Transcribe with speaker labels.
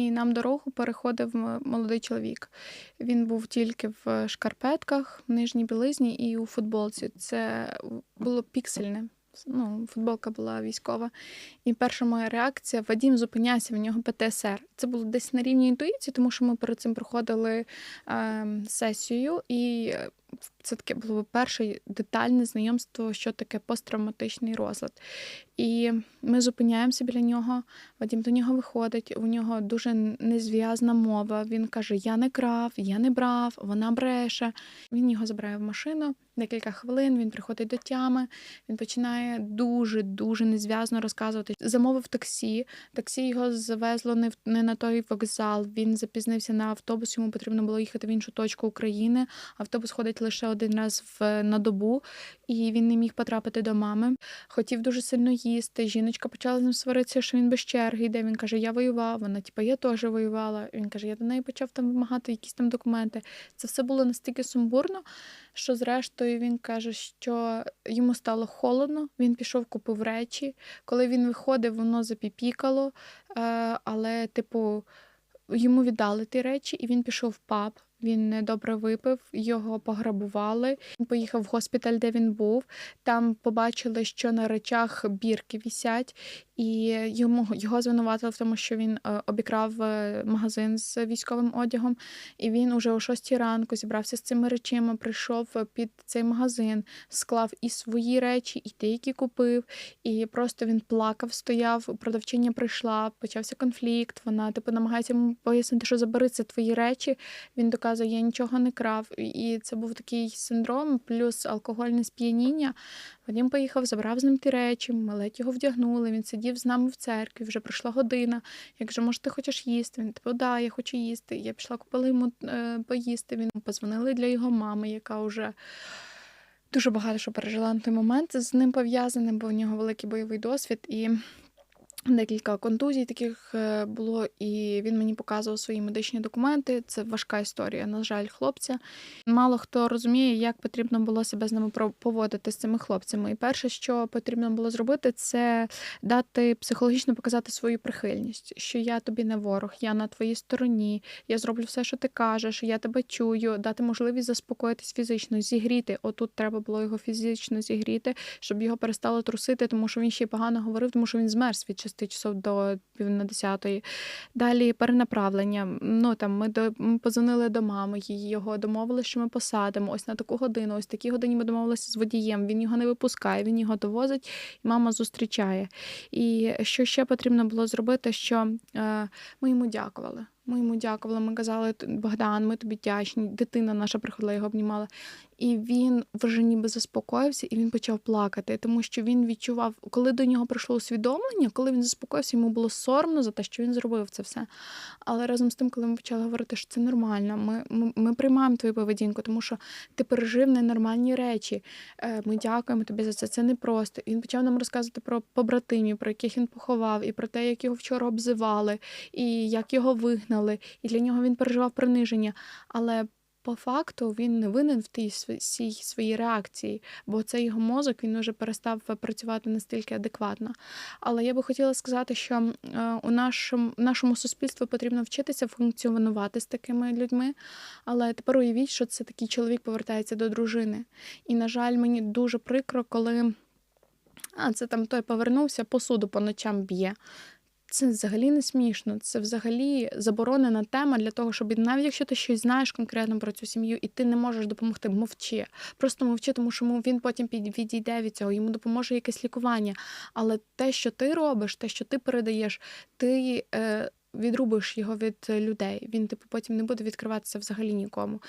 Speaker 1: І нам дорогу переходив молодий чоловік. Він був тільки в шкарпетках, в нижній білизні і у футболці. Це було піксельне. Ну, футболка була військова. І перша моя реакція: Вадім, зупиняйся, в нього ПТСР. Це було десь на рівні інтуїції, тому що ми перед цим проходили е, сесію, і е, це таке було перше детальне знайомство, що таке посттравматичний розлад. І ми зупиняємося біля нього. Вадім до нього виходить. У нього дуже незв'язна мова. Він каже: Я не крав, я не брав, вона бреше. Він його забирає в машину. Декілька хвилин він приходить до тями. Він починає дуже дуже незв'язно розказувати. Замовив таксі. Таксі його завезло не в не на той вокзал. Він запізнився на автобус. Йому потрібно було їхати в іншу точку України. Автобус ходить лише один раз в на добу, і він не міг потрапити до мами. Хотів дуже сильно їсти. Жіночка почала з ним сваритися, що він без черги йде. Він каже: Я воював. Вона, типа, я теж воювала. Він каже, я до неї почав там вимагати якісь там документи. Це все було настільки сумбурно, що зрештою він каже, що йому стало холодно. Він пішов, купив речі. Коли він виходив, воно запіпікало, е, але, типу, йому віддали ті речі, і він пішов в паб. Він недобре випив, його пограбували. Він поїхав в госпіталь, де він був. Там побачили, що на речах бірки вісять, і йому його звинуватили в тому, що він е, обікрав е, магазин з військовим одягом. І він уже о 6 ранку зібрався з цими речима, прийшов е, під цей магазин, склав і свої речі, і ті, які купив. І просто він плакав, стояв. Продавчиня прийшла, почався конфлікт. Вона типу намагається йому пояснити, що забери це твої речі. Він доказує, я нічого не крав. І це був такий синдром, плюс алкогольне сп'яніння. Вадим поїхав, забрав з ним ті речі, ми ледь його вдягнули. Він сидів з нами в церкві, вже пройшла година. Я кажу, може, ти хочеш їсти? Він типу, да, я хочу їсти. Я пішла, купила йому е, поїсти. Він позвонили для його мами, яка вже. Дуже багато що пережила на той момент з ним пов'язане, бо в нього великий бойовий досвід і декілька контузій таких е, було, і він мені показував свої медичні документи. Це важка історія, на жаль, хлопця. Мало хто розуміє, як потрібно було себе з ними поводити з цими хлопцями. І перше, що потрібно було зробити, це дати психологічно показати свою прихильність, що я тобі не ворог, я на твоїй стороні, я зроблю все, що ти кажеш, я тебе чую, дати можливість заспокоїтись фізично, зігріти. Отут треба було його фізично зігріти, щоб його перестало трусити, тому що він ще й погано говорив, тому що він змерз від 6 часов до пів на 10. Далі перенаправлення. Ну там ми до ми позвонили до мами, її його домовили, що ми посадимо. Ось на таку годину, ось такій годині ми домовилися з водієм. Він його не випускає, він його довозить, і мама зустрічає. І що ще потрібно було зробити, що е, ми йому дякували. Ми йому дякували. Ми казали, Богдан, ми тобі вдячні. Дитина наша приходила, його обнімала. І він вже ніби заспокоївся, і він почав плакати, тому що він відчував, коли до нього прийшло усвідомлення, коли він заспокоївся, йому було соромно за те, що він зробив це все. Але разом з тим, коли ми почали говорити, що це нормально, ми, ми, ми приймаємо твою поведінку, тому що ти пережив ненормальні речі. Е, Ми дякуємо тобі за це. Це непросто. І він почав нам розказувати про побратимів, про яких він поховав, і про те, як його вчора обзивали, і як його вигнали. І для нього він переживав приниження. Але по факту він не винен в тій всій своїй реакції, бо цей його мозок він вже перестав працювати настільки адекватно. Але я би хотіла сказати, що е, у нашому, нашому суспільстві потрібно вчитися функціонувати з такими людьми. Але тепер уявіть, що це такий чоловік повертається до дружини. І, на жаль, мені дуже прикро, коли а, це там той повернувся, посуду по ночам б'є. Це взагалі не смішно. Це взагалі заборонена тема для того, щоб навіть якщо ти щось знаєш конкретно про цю сім'ю, і ти не можеш допомогти, мовчи. Просто мовчи, тому що він потім відійде від цього, йому допоможе якесь лікування. Але те, що ти робиш, те, що ти передаєш, ти е, відрубиш його від людей. Він типу потім не буде відкриватися взагалі нікому.